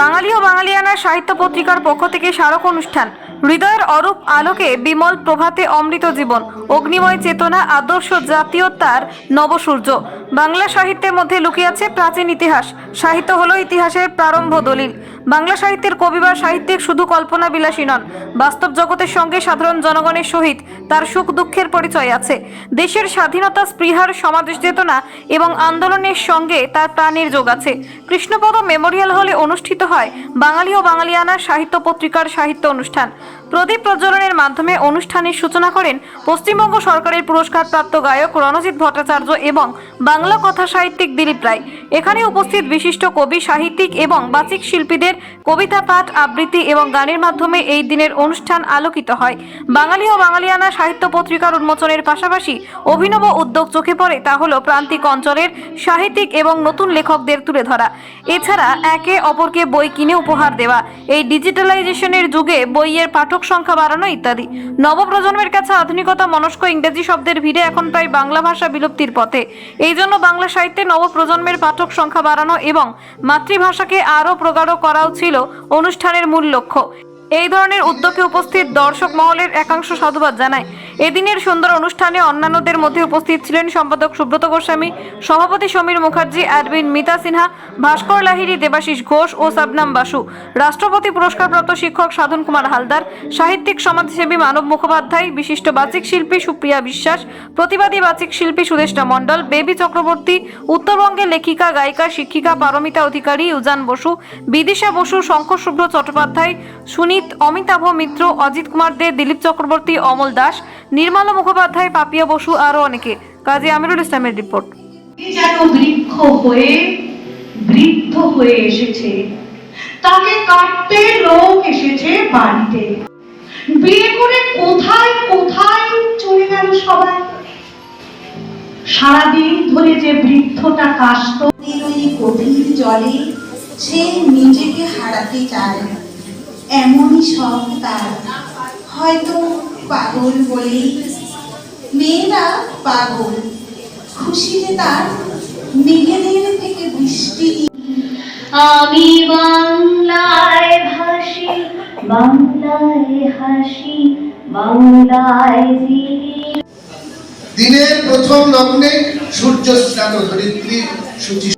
বাঙালি ও বাঙালিয়ানা সাহিত্য পত্রিকার পক্ষ থেকে স্মারক অনুষ্ঠান। হৃদয়ের অরূপ আলোকে বিমল প্রভাতে অমৃত জীবন। অগ্নিময় চেতনা, আদর্শ জাতীয়তার নবসূর্য। বাংলা সাহিত্যের মধ্যে লুকিয়ে আছে প্রাচীন ইতিহাস। সাহিত্য হলো ইতিহাসের প্রারম্ভ দলিল। বাংলা সাহিত্যের কবি বা সাহিত্যিক শুধু কল্পনা বিলাসী নন। বাস্তব জগতের সঙ্গে সাধারণ জনগণের সহিত তার সুখ দুঃখের পরিচয় আছে। দেশের স্বাধীনতা, স্পৃহার, সমাজ চেতনা এবং আন্দোলনের সঙ্গে তার প্রাণের যোগ আছে। কৃষ্ণপদ মেমোরিয়াল হলে অনুষ্ঠিত হয়। বাঙালি ও বাঙালিয়ানা সাহিত্য পত্রিকার সাহিত্য অনুষ্ঠান। প্রদীপ প্রজ্বলনের মাধ্যমে অনুষ্ঠানের সূচনা করেন পশ্চিমবঙ্গ সরকারের পুরস্কারপ্রাপ্ত গায়ক রণজিৎ ভট্টাচার্য এবং বাংলা কথা সাহিত্যিক দিলীপ রায়। এখানে উপস্থিত বিশিষ্ট কবি, সাহিত্যিক এবং বাচিক শিল্পীদের কবিতা, পাঠ, আবৃত্তি এবং গানের মাধ্যমে এই দিনের অনুষ্ঠান আলোকিত হয়। বাঙালি ও বাঙালিয়ানা সাহিত্য পত্রিকার উন্মোচনের পাশাপাশি অভিনব উদ্যোগ চোখে পড়ে তা হল প্রান্তিক অঞ্চলের সাহিত্যিক এবং নতুন লেখকদের তুলে ধরা। এছাড়া একে অপরকে বই কিনে উপহার দেওয়া। এই ডিজিটালাইজেশনের যুগে বইয়ের পাঠক সংখ্যা বাড়ানো ইত্যাদি। নবপ্রজন্মের কাছে আধুনিকতা, মনস্ক ইংরেজি শব্দের ভিড়ে এখন প্রায় বাংলা ভাষা বিলুপ্তির পথে। এই জন্য বাংলা সাহিত্যে নবপ্রজন্মের পাঠক সংখ্যা বাড়ানো এবং মাতৃভাষাকে আরও প্রগাঢ় করাও ছিল অনুষ্ঠানের মূল লক্ষ্য। এই ধরনের উদ্যোগে উপস্থিত দর্শক মহলের একাংশ সাধুবাদ জানায়। এদিনের সুন্দর অনুষ্ঠানে অন্যান্যদের মধ্যে উপস্থিত ছিলেন সম্পাদক সুব্রত গোস্বামী, সভাপতি সমীর মুখার্জি, অ্যাডমিন মিতা সিনহা, ভাস্কর লাহিড়ী, দেবাশিস ঘোষ ও সাবনাম বাসু। রাষ্ট্রপতি পুরস্কারপ্রাপ্ত শিক্ষক সাধন কুমার হালদার, সাহিত্যিক সমাজসেবী মানব মুখোপাধ্যায়, বিশিষ্ট বাচিক শিল্পী সুপ্রিয়া বিশ্বাস, প্রতিবাদী বাচিক শিল্পী সুদেষ্টা মণ্ডল, বেবি চক্রবর্তী, উত্তরবঙ্গের লেখিকা, গায়িকা, শিক্ষিকা পারমিতা অধিকারী, উজান বসু, বিদিশা বসু, শঙ্কর শুভ্র চট্টোপাধ্যায়, সুনীত অমিতাভ মিত্র, অজিত কুমার দে, দিলীপ চক্রবর্তী, অমল দাস নির্মলা মুখোপাধ্যায় পাপিয়া বসু আরও অনেকে। কাজী আমিরুল ইসলামের রিপোর্ট। যেন বৃক্ষ হয়ে বৃদ্ধ হয়ে এসেছে। তাকে কাটতে লোক এসেছে বাড়িতে। বিয়ে করে কোথায় কোথায় চলে গেল সবাই? সারাদিন ধরে যে বৃদ্ধটা কাশত। ওই গভীর জলে সে নিজেকে হারাতে চায়। এমনই শখ তার। হয়তো পাগল বলেই মেয়েরা পাগল। খুশিতে তার মেঘেদের থেকে বৃষ্টি। আমি বাংলায় ভাসি বাংলায় হাসি বাংলায় দিনের প্রথম লগ্নে সূর্য স্নাত ধরিত্রী সূচি